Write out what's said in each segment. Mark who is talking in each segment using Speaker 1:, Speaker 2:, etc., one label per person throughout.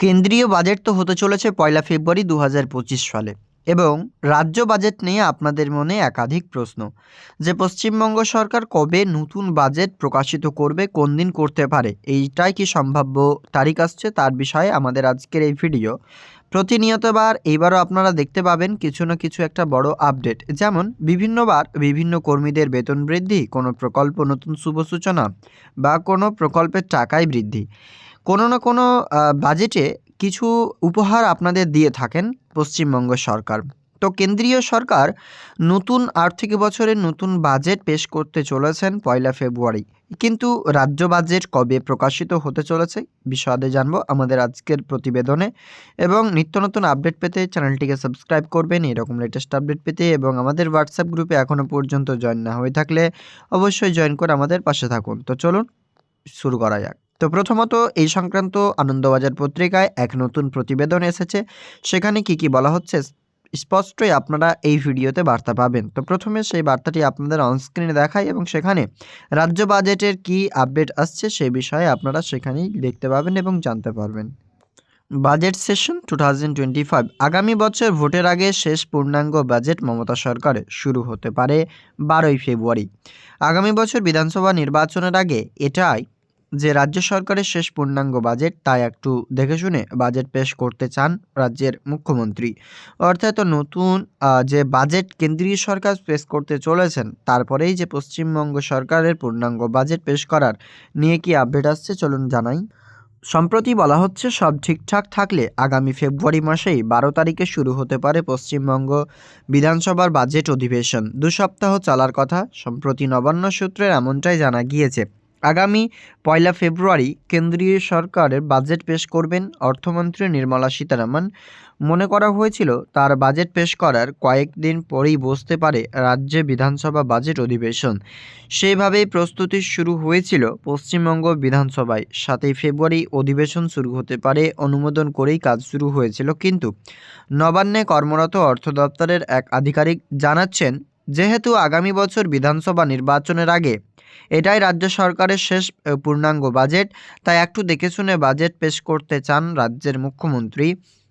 Speaker 1: কেন্দ্রীয় বাজেট তো হতে চলেছে পয়লা ফেব্রুয়ারি দু হাজার পঁচিশ সালে। এবং রাজ্য বাজেট নিয়ে আপনাদের মনে একাধিক প্রশ্ন। যে পশ্চিমবঙ্গ সরকার কবে নতুন বাজেট প্রকাশিত করবে, কোন দিন করতে পারে, এইটাই কি সম্ভাব্য তারিখ আসছে তার বিষয়ে আমাদের আজকের এই ভিডিও। প্রতিনিয়তবার এইবারও আপনারা দেখতে পাবেন কিছু না কিছু একটা বড় আপডেট। যেমন বিভিন্নবার বিভিন্ন কর্মীদের বেতন বৃদ্ধি, কোনো প্রকল্প নতুন শুভ সূচনা বা কোনো প্রকল্পের টাকায় বৃদ্ধি। কোনো না কোনো বাজেটে কিছু উপহার আপনাদের দিয়ে থাকেন পশ্চিমবঙ্গ সরকার। তো কেন্দ্রীয় সরকার নতুন আর্থিক বছরের নতুন বাজেট পেশ করতে চলেছেন পয়লা ফেব্রুয়ারি। কিন্তু রাজ্য বাজেট কবে প্রকাশিত হতে চলেছে বিশদে জানব আমাদের আজকের প্রতিবেদনে। এবং নিত্য নতুন আপডেট পেতে চ্যানেলটিকে সাবস্ক্রাইব করবেন, এরকম লেটেস্ট আপডেট পেতে এবং আমাদের হোয়াটসঅ্যাপ গ্রুপে এখনও পর্যন্ত জয়েন না হয়ে থাকলে অবশ্যই জয়েন করে আমাদের পাশে থাকুন। তো চলুন, শুরু করা যাক। তো প্রথমত, এই সংক্রান্ত আনন্দবাজার পত্রিকায় এক নতুন প্রতিবেদন এসেছে। সেখানে কি কি বলা হচ্ছে, স্পষ্টই আপনারা এই ভিডিওতে বার্তা পাবেন। তো প্রথমে সেই বার্তাটি আপনাদের অনস্ক্রিনে দেখাই এবং সেখানে রাজ্য বাজেটের কি আপডেট আসছে সেই বিষয়ে আপনারা সেখানেই দেখতে পাবেন এবং জানতে পারবেন। বাজেট সেশন টু আগামী বছর ভোটের আগে শেষ পূর্ণাঙ্গ বাজেট মমতা সরকারের শুরু হতে পারে বারোই ফেব্রুয়ারি। আগামী বছর বিধানসভা নির্বাচনের আগে এটাই যে রাজ্য সরকারের শেষ পূর্ণাঙ্গ বাজেট তাই একটু দেখে শুনে বাজেট পেশ করতে চান রাজ্যের মুখ্যমন্ত্রী। অর্থাৎ নতুন যে বাজেট কেন্দ্রীয় সরকার পেশ করতে চলেছেন, তারপরেই যে পশ্চিমবঙ্গ সরকারের পূর্ণাঙ্গ বাজেট পেশ করার নিয়ে কি আপডেট আসছে চলুন জানাই। সম্প্রতি বলা হচ্ছে, সব ঠিকঠাক থাকলে আগামী ফেব্রুয়ারি মাসেই বারো তারিখে শুরু হতে পারে পশ্চিমবঙ্গ বিধানসভার বাজেট অধিবেশন। দু সপ্তাহ চলার কথা, সম্প্রতি নবান্ন সূত্রের এমনটাই জানা গিয়েছে। আগামী পয়লা ফেব্রুয়ারি কেন্দ্রীয় সরকারের বাজেট পেশ করবেন অর্থমন্ত্রী নির্মলা সীতারামন। মনে করা হয়েছিল, তার বাজেট পেশ করার কয়েকদিন পরেই বসতে পারে রাজ্যে বিধানসভা বাজেট অধিবেশন। সেইভাবেই প্রস্তুতি শুরু হয়েছিল পশ্চিমবঙ্গ বিধানসভায়। সাতই ফেব্রুয়ারি অধিবেশন শুরু হতে পারে অনুমোদন করেই কাজ শুরু হয়েছিল, কিন্তু নবান্নে কর্মরত অর্থ দপ্তরের এক আধিকারিক জানাচ্ছেন যেহেতু আগামী বছর বিধানসভা নির্বাচনের আগে এটাই রাজ্য সরকারের শেষ পূর্ণাঙ্গ বাজেট, তাই একটু দেখে শুনে বাজেট পেশ করতে চান রাজ্যের মুখ্যমন্ত্রী।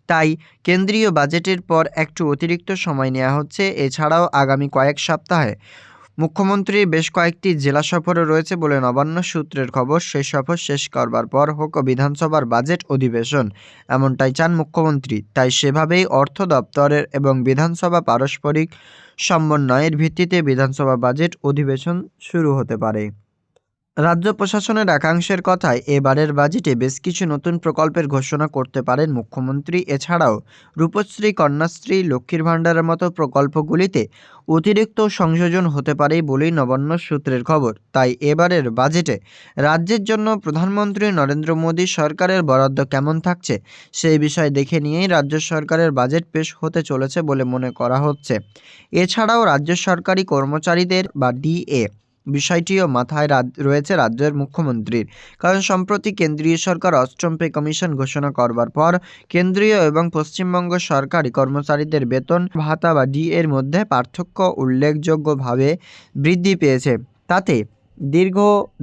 Speaker 1: তাই কেন্দ্রীয় বাজেটের পর একটু অতিরিক্ত সময় নেওয়া হচ্ছে, এছাড়াও আগামী কয়েক সপ্তাহে মুখ্যমন্ত্রীর বেশ কয়েকটি জেলা সফরে রয়েছে বলে নবান্ন সূত্রের খবর, সেই সফর শেষ করবার পর হোক বিধানসভার বাজেট অধিবেশন। এমনটাই চান মুখ্যমন্ত্রী। তাই সেভাবেই অর্থ দপ্তরের এবং বিধানসভা পারস্পরিক সমন্বয়ের ভিত্তিতে বিধানসভা বাজেট অধিবেশন শুরু হতে পারে। রাজ্য প্রশাসনের একাংশের কথায় এবারের বাজেটে বেশ কিছু নতুন প্রকল্পের ঘোষণা করতে পারেন মুখ্যমন্ত্রী। এছাড়াও রূপশ্রী, কন্যাশ্রী, লক্ষ্মীর ভাণ্ডারের মতো প্রকল্পগুলিতে অতিরিক্ত সংযোজন হতে পারে বলেই নবান্ন সূত্রের খবর। তাই এবারের বাজেটে রাজ্যের জন্য প্রধানমন্ত্রী নরেন্দ্র মোদী সরকারের বরাদ্দ কেমন থাকছে সেই বিষয় দেখে নিয়েই রাজ্য সরকারের বাজেট পেশ হতে চলেছে বলে মনে করা হচ্ছে। এছাড়াও রাজ্য সরকারি কর্মচারীদের বা ডিএ বিষয়টিও মাথায় রয়েছে রাজ্যের মুখ্যমন্ত্রীর। কারণ সম্প্রতি কেন্দ্রীয় সরকার অষ্টম পে কমিশন ঘোষণা করবার পর কেন্দ্রীয় এবং পশ্চিমবঙ্গ সরকারি কর্মচারীদের বেতন, ভাতা বা ডি এর মধ্যে পার্থক্য উল্লেখযোগ্যভাবে বৃদ্ধি পেয়েছে। তাতে দীর্ঘ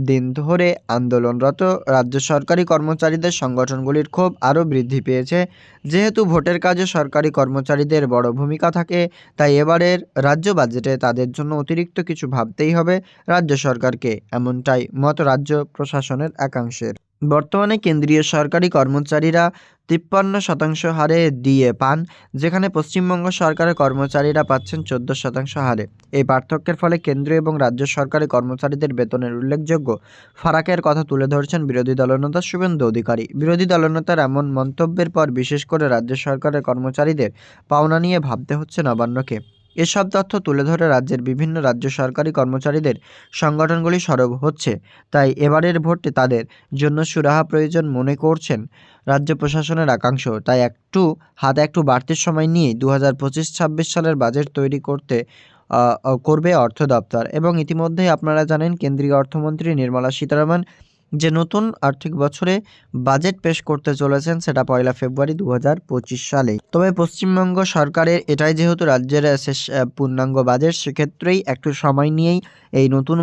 Speaker 1: দিন ধরে আন্দোলনরত রাজ্য সরকারি কর্মচারীদের সংগঠনগুলির ক্ষোভ আরও বৃদ্ধি পেয়েছে। যেহেতু ভোটের কাজে সরকারি কর্মচারীদের বড় ভূমিকা থাকে, তাই এবারের রাজ্য বাজেটে তাদের জন্য অতিরিক্ত কিছু ভাবতেই হবে রাজ্য সরকারকে, এমনটাই মত রাজ্য প্রশাসনের একাংশের। বর্তমানে কেন্দ্রীয় সরকারি কর্মচারীরা তিপ্পান্ন শতাংশ হারে ডিএ পান, যেখানে পশ্চিমবঙ্গ সরকারের কর্মচারীরা পাচ্ছেন চোদ্দ শতাংশ হারে। এই পার্থক্যের ফলে কেন্দ্র এবং রাজ্য সরকারি কর্মচারীদের বেতনের উল্লেখযোগ্য ফারাকের কথা তুলে ধরছেন বিরোধী দলনেতা শুভেন্দু অধিকারী। বিরোধী দলনেতার এমন মন্তব্যের পর বিশেষ করে রাজ্য সরকারের কর্মচারীদের পাওনা নিয়ে ভাবতে হচ্ছে নবান্নকে। এসব তথ্য তুলে ধরে রাজ্যের বিভিন্ন রাজ্য সরকারি কর্মচারীদের সংগঠনগুলি সরব হচ্ছে। তাই এবারের ভোটে তাদের জন্য সুরাহা প্রয়োজন মনে করছেন রাজ্য প্রশাসনের একাংশ। তাই একটু, হাতে একটু বাড়তি সময় নিয়ে দু হাজার পঁচিশ ছাব্বিশ সালের বাজেট তৈরি করতে করবে অর্থ দপ্তর। এবং ইতিমধ্যেই আপনারা জানেন কেন্দ্রীয় অর্থমন্ত্রী নির্মলা সীতারামন যে নতুন আর্থিক বছরে বাজেট পেশ করতে চলেছেন সেটা পয়লা ফেব্রুয়ারি দু হাজার পঁচিশ সালে। তবে পশ্চিমবঙ্গ সরকারের এটাই যেহেতু রাজ্যের শেষ পূর্ণাঙ্গ বাজেট, সেক্ষেত্রেই একটু সময় নিয়েই এই নতুন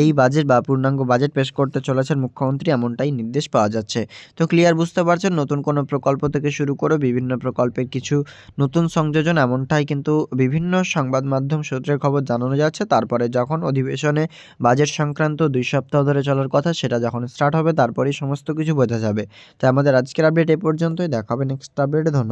Speaker 1: এই বাজেট বা, পূর্ণাঙ্গ বাজেট পেশ করতে চলেছেন মুখ্যমন্ত্রী এমনটাই নির্দেশ পাওয়া যাচ্ছে। তো ক্লিয়ার বুঝতে পারছেন, নতুন কোনো প্রকল্প থেকে শুরু করে বিভিন্ন প্রকল্পের কিছু নতুন সংযোজন এমনটাই কিন্তু বিভিন্ন সংবাদ মাধ্যম সূত্রের খবর জানানো যাচ্ছে। তারপরে যখন অধিবেশনে বাজেট সংক্রান্ত দুই সপ্তাহ ধরে চলার কথা, সেটা যখন স্টার্ট হবে, তারপরেই সমস্ত কিছু বোঝা যাবে। তো আমাদের আজকের আপডেট এ পর্যন্তই। দেখা হবে নেক্সট আপডেটে ধন্যবাদ।